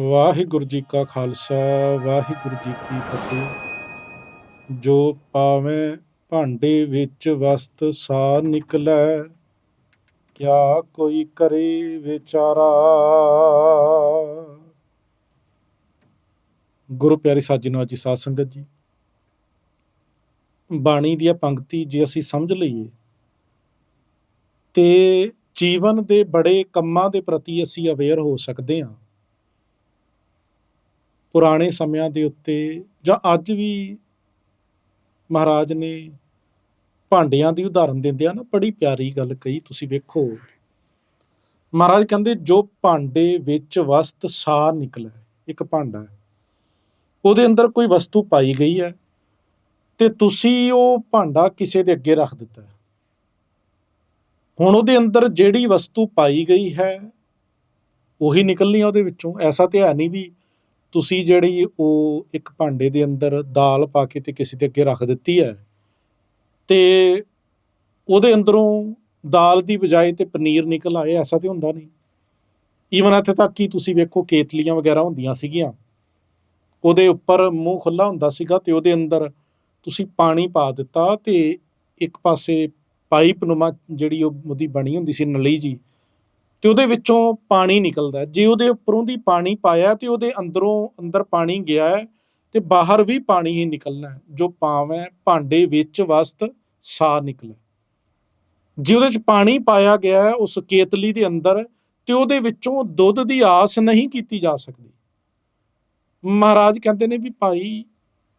ਵਾਹਿਗੁਰੂ ਜੀ ਕਾ ਖਾਲਸਾ, ਵਾਹਿਗੁਰੂ ਜੀ ਕੀ ਫਤਿਹ। ਜੋ ਪਾਵੇਂ ਭਾਂਡੇ ਵਿੱਚ ਵਸਤ ਸਾ ਨਿਕਲੈ, ਕਿਆ ਕੋਈ ਕਰੇ ਵਿਚਾਰਾ। ਗੁਰੂ ਪਿਆਰੀ ਸਾਜੀਨੋ ਜੀ ਸਾਧ ਸੰਗਤ ਜੀ, ਬਾਣੀ ਦੀ ਇਹ ਪੰਕਤੀ ਜੇ ਅਸੀਂ ਸਮਝ ਲਈਏ, ਤੇ ਜੀਵਨ ਦੇ ਬੜੇ ਕੰਮਾਂ ਦੇ ਪ੍ਰਤੀ ਅਸੀਂ ਅਵੇਅਰ ਹੋ ਸਕਦੇ ਹਾਂ। ਪੁਰਾਣੇ ਸਮਿਆਂ ਦੇ ਉੱਤੇ ਜਾਂ ਅੱਜ ਵੀ ਮਹਾਰਾਜ ਨੇ ਭਾਂਡਿਆਂ ਦੀ ਉਦਾਹਰਨ ਦਿੰਦੇ ਆ ਨਾ, ਬੜੀ ਪਿਆਰੀ ਗੱਲ ਕਹੀ ਤੁਸੀਂ ਵੇਖੋ। ਮਹਾਰਾਜ ਕਹਿੰਦੇ, ਜੋ ਭਾਂਡੇ ਵਿੱਚ ਵਸਤ ਸਾਰ ਨਿਕਲੇ, ਇੱਕ ਭਾਂਡਾ ਹੈ, ਉਹਦੇ ਅੰਦਰ ਕੋਈ ਵਸਤੂ ਪਾਈ ਗਈ ਹੈ, ਤੇ ਤੁਸੀਂ ਉਹ ਭਾਂਡਾ ਕਿਸੇ ਦੇ ਅੱਗੇ ਰੱਖ ਦਿੱਤਾ ਹੁਣ ਉਹਦੇ ਅੰਦਰ ਜਿਹੜੀ ਵਸਤੂ ਪਾਈ ਗਈ ਹੈ, ਉਹੀ ਨਿਕਲਣੀ ਆ ਉਹਦੇ ਵਿੱਚੋਂ, ਐਸਾ ਤੇ ਹੈ ਨਹੀਂ ਵੀ ਤੁਸੀਂ ਜਿਹੜੀ ਉਹ ਇੱਕ ਭਾਂਡੇ ਦੇ ਅੰਦਰ ਦਾਲ ਪਾ ਕੇ ਤੇ ਕਿਸੇ ਦੇ ਅੱਗੇ ਰੱਖ ਦਿੱਤੀ ਹੈ ਤੇ ਉਹਦੇ ਅੰਦਰੋਂ ਦਾਲ ਦੀ ਬਜਾਏ ਤੇ ਪਨੀਰ ਨਿਕਲ ਆਏ, ਐਸਾ ਤੇ ਹੁੰਦਾ ਨਹੀਂ। ਈਵਨ ਇੱਥੇ ਤੱਕ ਕਿ ਤੁਸੀਂ ਵੇਖੋ ਕੇਤਲੀਆਂ ਵਗੈਰਾ ਹੁੰਦੀਆਂ ਸੀਗੀਆਂ। ਉਹਦੇ ਉੱਪਰ ਮੂੰਹ ਖੁੱਲਾ ਹੁੰਦਾ ਸੀਗਾ ਤੇ ਉਹਦੇ ਅੰਦਰ ਤੁਸੀਂ ਪਾਣੀ ਪਾ ਦਿੱਤਾ ਤੇ ਇੱਕ ਪਾਸੇ ਪਾਈਪ ਨੁਮਾ ਜਿਹੜੀ ਉਹ ਉਹਦੀ ਬਣੀ ਹੁੰਦੀ ਸੀ ਨਲੀ ਜੀ ਤੇ ਉਹਦੇ ਵਿੱਚੋਂ ਪਾਣੀ ਨਿਕਲਦਾ ਜੇ ਉਹਦੇ ਉੱਪਰੋਂ ਦੀ ਪਾਣੀ ਪਾਇਆ ਤੇ ਉਹਦੇ ਅੰਦਰੋਂ, ਅੰਦਰ ਪਾਣੀ ਗਿਆ ਹੈ ਤੇ ਬਾਹਰ ਵੀ ਪਾਣੀ ਹੀ ਨਿਕਲਣਾ ਹੈ। ਜੋ ਪਾਵੈ ਭਾਂਡੇ ਵਿੱਚ ਵਸਤ ਸਾਰ ਨਿਕਲੇ ਜੇ ਉਹਦੇ ਚ ਪਾਣੀ ਪਾਇਆ ਗਿਆ ਹੈ, ਉਸ ਕੇਤਲੀ ਦੇ ਅੰਦਰ, ਤੇ ਉਹਦੇ ਵਿੱਚੋਂ ਦੁੱਧ ਦੀ ਆਸ ਨਹੀਂ ਕੀਤੀ ਜਾ ਸਕਦੀ ਮਹਾਰਾਜ ਕਹਿੰਦੇ ਨੇ ਵੀ ਭਾਈ,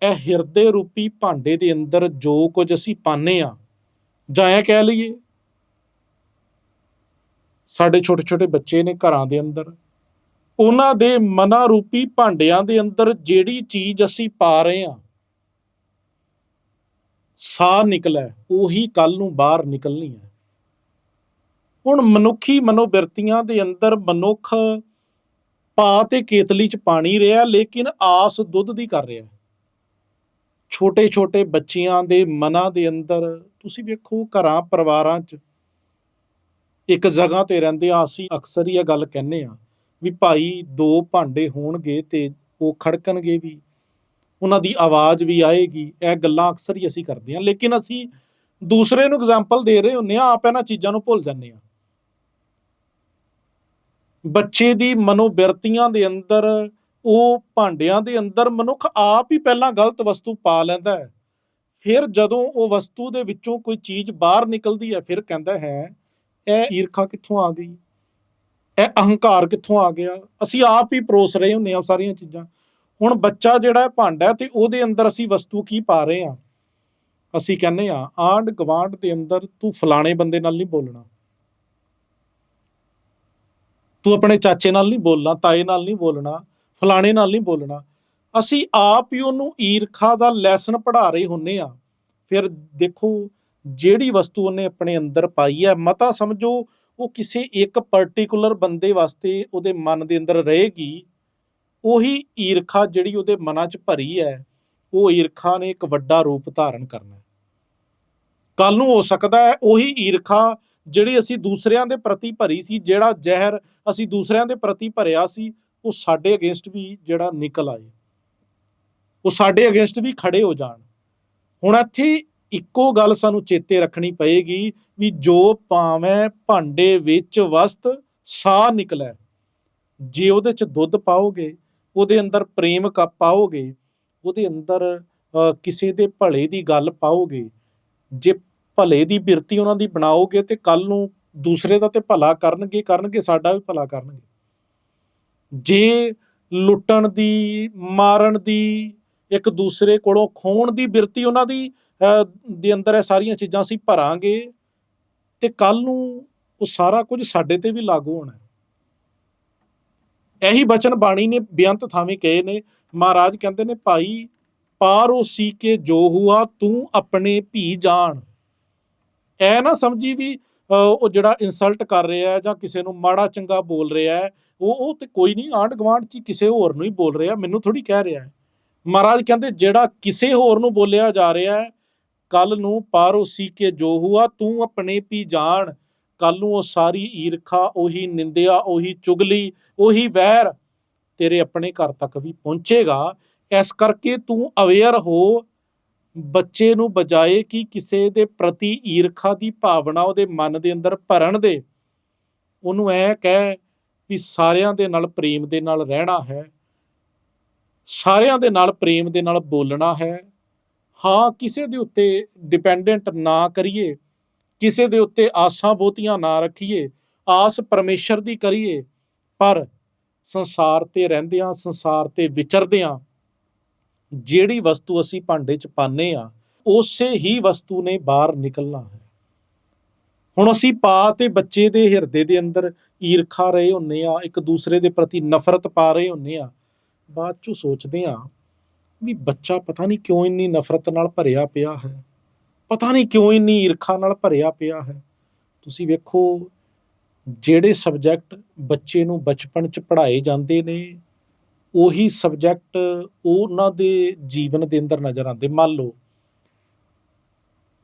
ਇਹ ਹਿਰਦੇ ਰੂਪੀ ਭਾਂਡੇ ਦੇ ਅੰਦਰ ਜੋ ਕੁਝ ਅਸੀਂ ਪਾਣੇ ਆ ਜਾਂ ਇਹ ਕਹਿ ਲਈਏ ਸਾਡੇ ਛੋਟੇ ਛੋਟੇ ਬੱਚੇ ਨੇ ਘਰਾਂ ਦੇ ਅੰਦਰ। ਉਹਨਾਂ ਦੇ ਮਨਾ ਰੂਪੀ ਭਾਂਡਿਆਂ ਦੇ ਅੰਦਰ ਜਿਹੜੀ ਚੀਜ਼ ਅਸੀਂ ਪਾ ਰਹੇ ਹਾਂ, ਸਾਹ ਨਿਕਲੇ, ਉਹੀ ਕੱਲ ਨੂੰ ਬਾਹਰ ਨਿਕਲਣੀ ਹੈ। ਹੁਣ ਮਨੁੱਖੀ ਮਨੋਬਿਰਤੀਆਂ ਦੇ ਅੰਦਰ ਮਨੁੱਖ ਪਾ ਤੇ ਕੇਤਲੀ ਚ ਪਾਣੀ ਰਿਹਾ, ਲੇਕਿਨ ਆਸ ਦੁੱਧ ਦੀ ਕਰ ਰਿਹਾ। ਛੋਟੇ ਛੋਟੇ ਬੱਚਿਆਂ ਦੇ ਮਨਾਂ ਦੇ ਅੰਦਰ, ਤੁਸੀਂ ਵੇਖੋ ਘਰਾਂ ਪਰਿਵਾਰਾਂ 'ਚ ਇੱਕ ਜਗ੍ਹਾ ਤੇ ਰਹਿੰਦੇ ਆ ਅਸੀਂ ਅਕਸਰ ਹੀ ਇਹ ਗੱਲ ਕਹਿੰਨੇ ਆ ਵੀ ਭਾਈ ਦੋ ਭਾਂਡੇ ਹੋਣਗੇ ਤੇ ਉਹ ਖੜਕਣਗੇ ਵੀ, ਉਹਨਾਂ ਦੀ ਆਵਾਜ਼ ਵੀ ਆਏਗੀ, ਇਹ ਗੱਲਾਂ ਅਕਸਰ ਹੀ ਅਸੀਂ ਕਰਦੇ ਹਾਂ। ਲੇਕਿਨ ਅਸੀਂ ਦੂਸਰੇ ਨੂੰ ਐਗਜ਼ਾਮਪਲ ਦੇ ਰਹੇ ਹੁੰਨੇ ਆ ਆਪ ਇਹਨਾਂ ਚੀਜ਼ਾਂ ਨੂੰ ਭੁੱਲ ਜਾਂਦੇ ਆ ਬੱਚੇ ਦੀ ਮਨੋਬਿਰਤੀਆਂ ਦੇ ਅੰਦਰ, ਉਹ ਭਾਂਡਿਆਂ ਦੇ ਅੰਦਰ ਮਨੁੱਖ ਆਪ ਹੀ ਪਹਿਲਾਂ ਗਲਤ ਵਸਤੂ ਪਾ ਲੈਂਦਾ ਹੈ। ਫਿਰ ਜਦੋਂ ਉਹ ਵਸਤੂ ਦੇ ਵਿੱਚੋਂ ਕੋਈ ਚੀਜ਼ ਬਾਹਰ ਨਿਕਲਦੀ ਹੈ, ਫਿਰ ਕਹਿੰਦਾ ਹੈ ਇਹ ਈਰਖਾ ਕਿੱਥੋਂ ਆ ਗਈ? ਇਹ ਅਹੰਕਾਰ ਕਿੱਥੋਂ ਆ ਗਿਆ? ਅਸੀਂ ਆਪ ਹੀ ਪਰੋਸ ਰਹੇ ਹੁੰਨੇ ਆ ਸਾਰੀਆਂ ਚੀਜ਼ਾਂ। ਹੁਣ ਬੱਚਾ ਜਿਹੜਾ ਹੈ ਭਾਂਡਾ ਤੇ ਉਹਦੇ ਅੰਦਰ ਅਸੀਂ ਵਸਤੂ ਕੀ ਪਾ ਰਹੇ ਆ ਅਸੀਂ ਕਹਿੰਨੇ ਆ ਆਂਡ ਗਵਾਂਡ ਦੇ ਅੰਦਰ ਤੂੰ ਫਲਾਣੇ ਬੰਦੇ ਨਾਲ ਨਹੀਂ ਬੋਲਣਾ। ਤੂੰ ਆਪਣੇ ਚਾਚੇ ਨਾਲ ਨਹੀਂ ਬੋਲਣਾ, ਤਾਏ ਨਾਲ ਨਹੀਂ ਬੋਲਣਾ, ਫਲਾਣੇ ਨਾਲ ਨਹੀਂ ਬੋਲਣਾ। ਅਸੀਂ ਆਪ ਹੀ ਉਹਨੂੰ ਈਰਖਾ ਦਾ ਲੈਸਨ ਪੜ੍ਹਾ ਰਹੇ ਹੁੰਨੇ ਆ ਫਿਰ ਦੇਖੋ ਜਿਹੜੀ ਵਸਤੂ ਉਹਨੇ ਆਪਣੇ ਅੰਦਰ ਪਾਈ ਹੈ, ਮਤਾ ਸਮਝੋ ਉਹ ਕਿਸੇ ਇੱਕ ਪਾਰਟਿਕੂਲਰ ਬੰਦੇ ਵਾਸਤੇ ਉਹਦੇ ਮਨ ਦੇ ਅੰਦਰ ਰਹੇਗੀ, ਉਹੀ ਈਰਖਾ ਜਿਹੜੀ ਉਹਦੇ ਮਨਾਂ 'ਚ ਭਰੀ ਹੈ, ਉਹ ਈਰਖਾ ਨੇ ਇੱਕ ਵੱਡਾ ਰੂਪ ਧਾਰਨ ਕਰਨਾ ਹੈ। ਕੱਲ ਨੂੰ ਹੋ ਸਕਦਾ ਹੈ ਉਹੀ ਈਰਖਾ ਜਿਹੜੀ ਅਸੀਂ ਦੂਸਰਿਆਂ ਦੇ ਪ੍ਰਤੀ ਭਰੀ ਸੀ, ਜਿਹੜਾ ਜ਼ਹਿਰ ਅਸੀਂ ਦੂਸਰਿਆਂ ਦੇ ਪ੍ਰਤੀ ਭਰਿਆ ਸੀ, ਉਹ ਸਾਡੇ ਅਗੇਂਸਟ ਵੀ ਜਿਹੜਾ ਨਿਕਲ ਆਏ। ਉਹ ਸਾਡੇ ਅਗੇਂਸਟ ਵੀ ਖੜੇ ਹੋ ਜਾਣ। ਹੁਣ ਇੱਥੇ ਇੱਕੋ ਗੱਲ ਸਾਨੂੰ ਚੇਤੇ ਰੱਖਣੀ ਪਏਗੀ ਵੀ ਜੋ ਪਾਵੇਂ ਭਾਂਡੇ ਵਿੱਚ ਵਸਤ ਸਾਹ ਨਿਕਲੇ, ਜੇ ਉਹਦੇ ਚ ਦੁੱਧ ਪਾਓਗੇ, ਉਹਦੇ ਅੰਦਰ ਪ੍ਰੇਮ ਕੱਪ ਪਾਓਗੇ, ਉਹਦੇ ਅੰਦਰ ਕਿਸੇ ਦੇ ਭਲੇ ਦੀ ਗੱਲ ਪਾਓਗੇ, ਜੇ ਭਲੇ ਦੀ ਬਿਰਤੀ ਉਹਨਾਂ ਦੀ ਬਣਾਓਗੇ ਤੇ ਕੱਲ ਨੂੰ ਦੂਸਰੇ ਦਾ ਤੇ ਭਲਾ ਕਰਨਗੇ ਕਰਨਗੇ, ਸਾਡਾ ਵੀ ਭਲਾ ਕਰਨਗੇ। ਜੇ ਲੁੱਟਣ ਦੀ, ਮਾਰਨ ਦੀ, ਇੱਕ ਦੂਸਰੇ ਕੋਲੋਂ ਖੋਣ ਦੀ ਬਿਰਤੀ ਉਹਨਾਂ ਦੀ ਦੇ ਅੰਦਰ ਇਹ ਸਾਰੀਆਂ ਚੀਜ਼ਾਂ ਅਸੀਂ ਭਰਾਂਗੇ ਤੇ ਕੱਲ ਨੂੰ ਉਹ ਸਾਰਾ ਕੁਝ ਸਾਡੇ ਤੇ ਵੀ ਲਾਗੂ ਹੋਣਾ ਹੈ। ਇਹੀ ਬਚਨ ਬਾਣੀ ਨੇ ਬੇਅੰਤ ਥਾਵੇਂ ਕਹੇ ਨੇ। ਮਹਾਰਾਜ ਕਹਿੰਦੇ ਨੇ ਭਾਈ ਪਾਰੋ ਸੀ ਕੇ ਜੋ ਹੁਆ ਤੂੰ ਆਪਣੇ ਭੀ ਜਾਣ। ਐ ਨਾ ਸਮਝੀ ਵੀ ਅਹ, ਉਹ ਜਿਹੜਾ ਇਨਸਲਟ ਕਰ ਰਿਹਾ ਜਾਂ ਕਿਸੇ ਨੂੰ ਮਾੜਾ ਚੰਗਾ ਬੋਲ ਰਿਹਾ ਉਹ ਉਹ ਤੇ ਕੋਈ ਨਹੀਂ ਆਂਢ ਗੁਆਂਢ ਚ ਹੀ ਕਿਸੇ ਹੋਰ ਨੂੰ ਹੀ ਬੋਲ ਰਿਹਾ ਮੈਨੂੰ ਥੋੜੀ ਕਹਿ ਰਿਹਾ ਹੈ। ਮਹਾਰਾਜ ਕਹਿੰਦੇ ਜਿਹੜਾ ਕਿਸੇ ਹੋਰ ਨੂੰ ਬੋਲਿਆ ਜਾ ਰਿਹਾ ਹੈ ਕੱਲ ਨੂੰ ਪਾਰੋਸੀ ਕੇ ਜੋ ਹੁਆ, ਤੂੰ ਆਪਣੇ ਪੀ ਜਾਣ। ਕੱਲ ਨੂੰ ਉਹ ਸਾਰੀ ਈਰਖਾ, ਉਹੀ ਨਿੰਦਿਆ, ਉਹੀ ਚੁਗਲੀ, ਉਹੀ ਵੈਰ ਤੇਰੇ ਆਪਣੇ ਘਰ ਤੱਕ ਵੀ ਪਹੁੰਚੇਗਾ। ਇਸ ਕਰਕੇ ਤੂੰ ਅਵੇਅਰ ਹੋ। ਬੱਚੇ ਨੂੰ ਬਜਾਏ ਕਿ ਕਿਸੇ ਦੇ ਪ੍ਰਤੀ ਈਰਖਾ ਦੀ ਭਾਵਨਾ ਉਹਦੇ ਮਨ ਦੇ ਅੰਦਰ ਭਰਨ ਦੇ। ਉਹਨੂੰ ਐ ਕਹਿ ਵੀ ਸਾਰਿਆਂ ਦੇ ਨਾਲ ਪ੍ਰੇਮ ਦੇ ਨਾਲ ਰਹਿਣਾ ਹੈ। ਸਾਰਿਆਂ ਦੇ ਨਾਲ ਪ੍ਰੇਮ ਦੇ ਨਾਲ ਬੋਲਣਾ ਹੈ। ਹਾਂ, ਕਿਸੇ ਦੇ ਉੱਤੇ ਡਿਪੈਂਡੈਂਟ ਨਾ ਕਰੀਏ, ਕਿਸੇ ਦੇ ਉੱਤੇ ਆਸਾਂ ਬਹੁਤੀਆਂ ਨਾ ਰੱਖੀਏ, ਆਸ ਪਰਮੇਸ਼ਰ ਦੀ ਕਰੀਏ, ਪਰ ਸੰਸਾਰ ਤੇ ਰਹਿੰਦਿਆਂ, ਸੰਸਾਰ ਤੇ ਵਿਚਰਦਿਆਂ ਜਿਹੜੀ ਵਸਤੂ ਅਸੀਂ ਭਾਂਡੇ 'ਚ ਪਾਉਂਦੇ ਆ ਉਸੇ ਹੀ ਵਸਤੂ ਨੇ ਬਾਹਰ ਨਿਕਲਣਾ ਹੈ। ਹੁਣ ਅਸੀਂ ਪਾ ਤੇ ਬੱਚੇ ਦੇ ਹਿਰਦੇ ਦੇ ਅੰਦਰ ਈਰਖਾ ਰਹੇ ਹੁੰਨੇ ਆ ਇੱਕ ਦੂਸਰੇ ਦੇ ਪ੍ਰਤੀ ਨਫ਼ਰਤ ਪਾ ਰਹੇ ਹੁੰਨੇ ਆ ਬਾਅਦ ਚ ਸੋਚਦੇ ਆ ਵੀ ਬੱਚਾ ਪਤਾ ਨਹੀਂ ਕਿਉਂ ਇੰਨੀ ਨਫ਼ਰਤ ਨਾਲ ਭਰਿਆ ਪਿਆ ਹੈ। ਪਤਾ ਨਹੀਂ ਕਿਉਂ ਇੰਨੀ ਈਰਖਾ ਨਾਲ ਭਰਿਆ ਪਿਆ ਹੈ। ਤੁਸੀਂ ਵੇਖੋ, ਜਿਹੜੇ ਸਬਜੈਕਟ ਬੱਚੇ ਨੂੰ ਬਚਪਨ ਚ ਪੜ੍ਹਾਏ ਜਾਂਦੇ ਨੇ, ਉਹੀ ਸਬਜੈਕਟ ਉਹਨਾਂ ਦੇ ਜੀਵਨ ਦੇ ਅੰਦਰ ਨਜ਼ਰ ਆਉਂਦੇ। ਮੰਨ ਲਓ,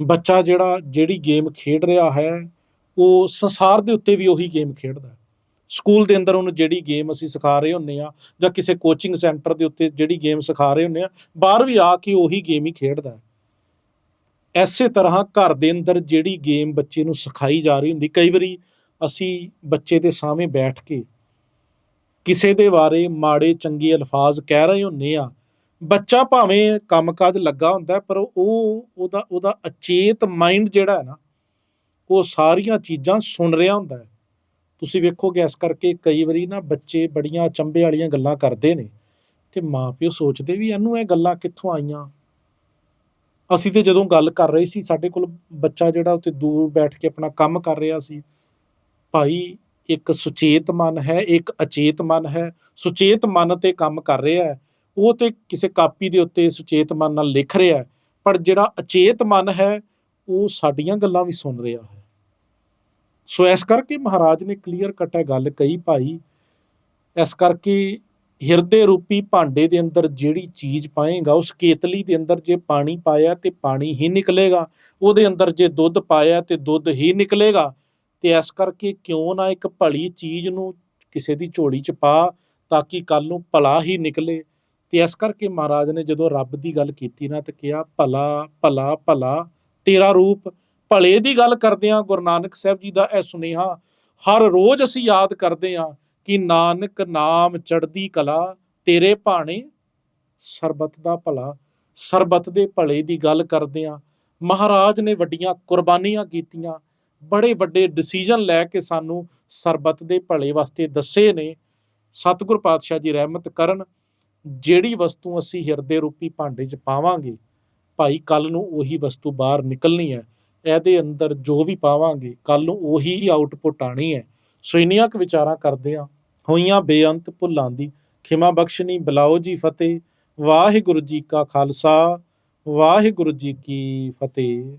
ਬੱਚਾ ਜਿਹੜਾ, ਜਿਹੜੀ ਗੇਮ ਖੇਡ ਰਿਹਾ ਹੈ, ਉਹ ਸੰਸਾਰ ਦੇ ਉੱਤੇ ਵੀ ਉਹੀ ਗੇਮ ਖੇਡਦਾ ਹੈ। ਸਕੂਲ ਦੇ ਅੰਦਰ ਉਹਨੂੰ ਜਿਹੜੀ ਗੇਮ ਅਸੀਂ ਸਿਖਾ ਰਹੇ ਹੁੰਨੇ ਆ ਜਾਂ ਕਿਸੇ ਕੋਚਿੰਗ ਸੈਂਟਰ ਦੇ ਉੱਤੇ ਜਿਹੜੀ ਗੇਮ ਸਿਖਾ ਰਹੇ ਹੁੰਨੇ ਆ, ਬਾਹਰ ਵੀ ਆ ਕੇ ਉਹੀ ਗੇਮ ਹੀ ਖੇਡਦਾ ਹੈ। ਐਸੇ ਤਰ੍ਹਾਂ ਘਰ ਦੇ ਅੰਦਰ ਜਿਹੜੀ ਗੇਮ ਬੱਚੇ ਨੂੰ ਸਿਖਾਈ ਜਾ ਰਹੀ ਹੁੰਦੀ, ਕਈ ਵਾਰੀ ਅਸੀਂ ਬੱਚੇ ਦੇ ਸਾਹਮਣੇ ਬੈਠ ਕੇ ਕਿਸੇ ਦੇ ਬਾਰੇ ਮਾੜੇ ਚੰਗੇ ਅਲਫਾਜ਼ ਕਹਿ ਰਹੇ ਹੁੰਨੇ ਆ, ਬੱਚਾ ਭਾਵੇਂ ਕੰਮਕਾਜ ਲੱਗਾ ਹੁੰਦਾ ਪਰ ਉਹ ਉਹਦਾ ਉਹਦਾ ਅਚੇਤ ਮਾਈਂਡ ਜਿਹੜਾ ਹੈ ਨਾ, ਉਹ ਸਾਰੀਆਂ ਚੀਜ਼ਾਂ ਸੁਣ ਰਿਹਾ ਹੁੰਦਾ ਹੈ। ਤੁਸੀਂ ਵੇਖੋਗੇ ਇਸ ਕਰਕੇ ਕਈ ਵਾਰੀ ਨਾ ਬੱਚੇ ਬੜੀਆਂ ਅਚੰਭੇ ਵਾਲੀਆਂ ਗੱਲਾਂ ਕਰਦੇ ਨੇ ਤੇ ਮਾਪਿਓ ਸੋਚਦੇ ਵੀ ਇਹਨੂੰ ਇਹ ਗੱਲਾਂ ਕਿੱਥੋਂ ਆਈਆਂ? ਅਸੀਂ ਤੇ ਜਦੋਂ ਗੱਲ ਕਰ ਰਹੇ ਸੀ, ਸਾਡੇ ਕੋਲ ਬੱਚਾ ਜਿਹੜਾ ਉੱਤੇ ਦੂਰ ਬੈਠ ਕੇ ਆਪਣਾ ਕੰਮ ਕਰ ਰਿਹਾ ਸੀ। ਭਾਈ, ਇੱਕ ਸੁਚੇਤ ਮਨ ਹੈ, ਇੱਕ ਅਚੇਤ ਮਨ ਹੈ। ਸੁਚੇਤ ਮਨ ਤੇ ਕੰਮ ਕਰ ਰਿਹਾ ਹੈ। ਉਹ ਤੇ ਕਿਸੇ ਕਾਪੀ ਦੇ ਉੱਤੇ ਸੁਚੇਤ ਮਨ ਨਾਲ ਲਿਖ ਰਿਹਾ ਪਰ ਜਿਹੜਾ ਅਚੇਤ ਮਨ ਹੈ, ਉਹ ਸਾਡੀਆਂ ਗੱਲਾਂ ਵੀ ਸੁਣ ਰਿਹਾ ਹੈ। ਸੋ ਇਸ ਕਰਕੇ ਮਹਾਰਾਜ ਨੇ ਕਲੀਅਰ ਕੱਟ ਹੈ ਗੱਲ ਕਹੀ ਭਾਈ। ਇਸ ਕਰਕੇ ਹਿਰਦੇ ਰੂਪੀ ਭਾਂਡੇ ਦੇ ਅੰਦਰ ਜਿਹੜੀ ਚੀਜ਼ ਪਾਏਗਾ, ਉਸ ਕੇਤਲੀ ਦੇ ਅੰਦਰ ਜੇ ਪਾਣੀ ਪਾਇਆ ਤੇ ਪਾਣੀ ਹੀ ਨਿਕਲੇਗਾ। ਉਹਦੇ ਅੰਦਰ ਜੇ ਦੁੱਧ ਪਾਇਆ ਤੇ ਦੁੱਧ ਹੀ ਨਿਕਲੇਗਾ। ਤੇ ਇਸ ਕਰਕੇ ਕਿਉਂ ਨਾ ਇੱਕ ਭਲੀ ਚੀਜ਼ ਨੂੰ ਕਿਸੇ ਦੀ ਝੋਲੀ 'ਚ ਪਾ ਤਾਂ ਕਿ ਕੱਲ ਨੂੰ ਭਲਾ ਹੀ ਨਿਕਲੇ। ਤੇ ਇਸ ਕਰਕੇ ਮਹਾਰਾਜ ਨੇ ਜਦੋਂ ਰੱਬ ਦੀ ਗੱਲ ਕੀਤੀ ਨਾ ਤੇ ਕਿਹਾ, ਭਲਾ ਭਲਾ ਭਲਾ, ਤੇਰਾ ਰੂਪ ਭਲੇ ਦੀ ਗੱਲ ਕਰਦੇ ਹਾਂ, ਗੁਰੂ ਨਾਨਕ ਸਾਹਿਬ ਜੀ ਦਾ ਇਹ ਸੁਨੇਹਾ, ਹਰ ਰੋਜ਼ ਅਸੀਂ ਯਾਦ ਕਰਦੇ ਹਾਂ ਕਿ ਨਾਨਕ ਨਾਮ ਚੜ੍ਹਦੀ ਕਲਾ, ਤੇਰੇ ਭਾਣੇ ਸਰਬਤ ਦਾ ਭਲਾ, ਸਰਬਤ ਦੇ ਭਲੇ ਦੀ ਗੱਲ ਕਰਦੇ ਹਾਂ। ਮਹਾਰਾਜ ਨੇ ਵੱਡੀਆਂ ਕੁਰਬਾਨੀਆਂ ਕੀਤੀਆਂ, ਬੜੇ ਵੱਡੇ ਡਿਸੀਜਨ ਲੈ ਕੇ ਸਾਨੂੰ ਸਰਬਤ ਦੇ ਭਲੇ ਵਾਸਤੇ ਦੱਸੇ ਨੇ। ਸਤਿਗੁਰ ਪਾਤਸ਼ਾਹ ਜੀ ਰਹਿਮਤ ਕਰਨ, ਜਿਹੜੀ ਵਸਤੂ ਅਸੀਂ ਹਿਰਦੇ ਰੂਪੀ ਭਾਂਡੇ 'ਚ ਪਾਵਾਂਗੇ, ਭਾਈ ਕੱਲ ਨੂੰ ਉਹੀ ਵਸਤੂ ਬਾਹਰ ਨਿਕਲਣੀ ਹੈ। ਇਹਦੇ ਅੰਦਰ ਜੋ ਵੀ ਪਾਵਾਂਗੇ ਕੱਲ ਨੂੰ ਉਹੀ ਆਊਟਪੁੱਟ ਆਣੀ ਹੈ। ਸੋ ਇੰਨੀਆਂ ਕੁ ਵਿਚਾਰਾਂ ਕਰਦੇ ਆ ਹੋਈਆਂ ਬੇਅੰਤ ਭੁੱਲਾਂ ਦੀ ਖਿਮਾ ਬਖਸ਼ਣੀ। ਬਲਾਓ ਜੀ ਫਤਿਹ। ਵਾਹਿਗੁਰੂ ਜੀ ਕਾ ਖਾਲਸਾ। ਵਾਹਿਗੁਰੂ ਜੀ ਕੀ ਫਤਿਹ।